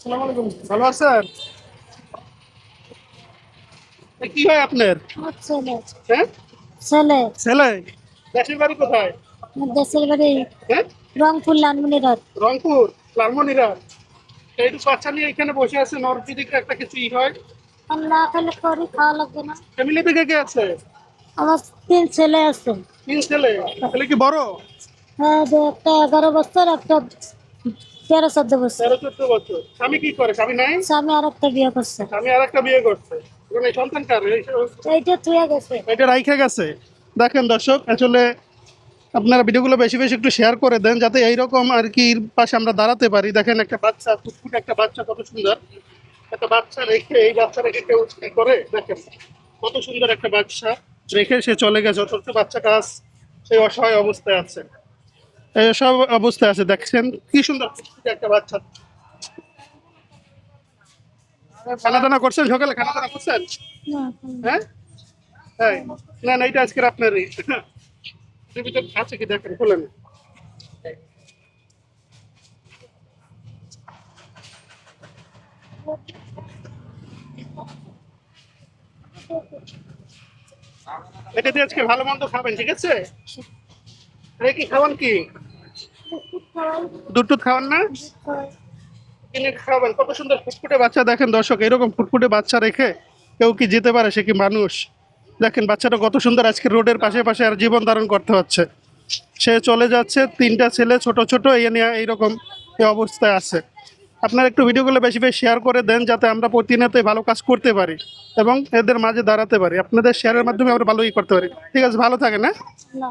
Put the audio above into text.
সালাম আলাইকুম। ভালো আছেন? কি হয় আপনার? ছেলে। হ্যাঁ? ছেলে। ছেলে? দেশের বাড়ি কোথায়? দেশের বাড়ি হ্যাঁ? রংপুর লালমনিরহাট রংপুর লালমনিরা এইটু বাচ্চা নিয়ে এখানে বসে আছে একটা কিছু ই হয়? করি খাওয়া লাগবে না। ফ্যামিলি থেকে কে আছে? আমার তিন ছেলে আছে। তিন ছেলে? ছেলে কি বড়? হ্যাঁ একটা এগারো বছর একটা তেরো চোদ্দ বছর। তেরো চোদ্দ বছর। স্বামী কি করে? স্বামী নাই? স্বামী আর একটা বিয়ে করছে। স্বামী আর একটা বিয়ে করছে। এখন এই সন্তান কার? এইটা থুয়ে গেছে। এটা রাইখে গেছে। দেখেন দর্শক আসলে আপনারা ভিডিওগুলো বেশি বেশি একটু শেয়ার করে দেন যাতে এইরকম আর কি পাশে আমরা দাঁড়াতে পারি। দেখেন একটা বাচ্চা ফুটফুট একটা বাচ্চা কত সুন্দর। একটা বাচ্চা রেখে এই বাচ্চা রেখে কেউ করে? দেখেন কত সুন্দর একটা বাচ্চা। রেখে সে চলে গেছে অথচ বাচ্চাটা সেই অসহায় অবস্থায় আছে। সব অবস্থায় আছে দেখছেন? কি সুন্দর একটা বাচ্চা। খানা দানা করছেন সকালে? খানা দানা করছেন হ্যাঁ? না না এটা আজকের আপনারই। ভিতর আছে কি? দেখেন খোলেন। এটা দিয়ে আজকে ভালো মন্দ খাবেন ঠিক আছে? কি খাওয়ান কি? দুধ খাওয়ান না? কিনে কত সুন্দর ফুটফুটে বাচ্চা দেখেন দর্শক, এরকম ফুটফুটে বাচ্চা রেখে কেউ কি যেতে পারে সে কি মানুষ? দেখেন বাচ্চাটা কত সুন্দর আজকে রোডের পাশে পাশে আর জীবন ধারণ করতে হচ্ছে। সে চলে যাচ্ছে, তিনটা ছেলে ছোট ছোট এই নিয়ে এইরকম এই অবস্থায় আছে। আপনারা একটু ভিডিওগুলো বেশি বেশি শেয়ার করে দেন যাতে আমরা প্রতিনিয়ত ভালো কাজ করতে পারি এবং এদের মাঝে দাঁড়াতে পারি। আপনাদের শেয়ারের মাধ্যমে আমরা ভালো ভালোই করতে পারি। ঠিক আছে, ভালো থাকে হ্যাঁ? না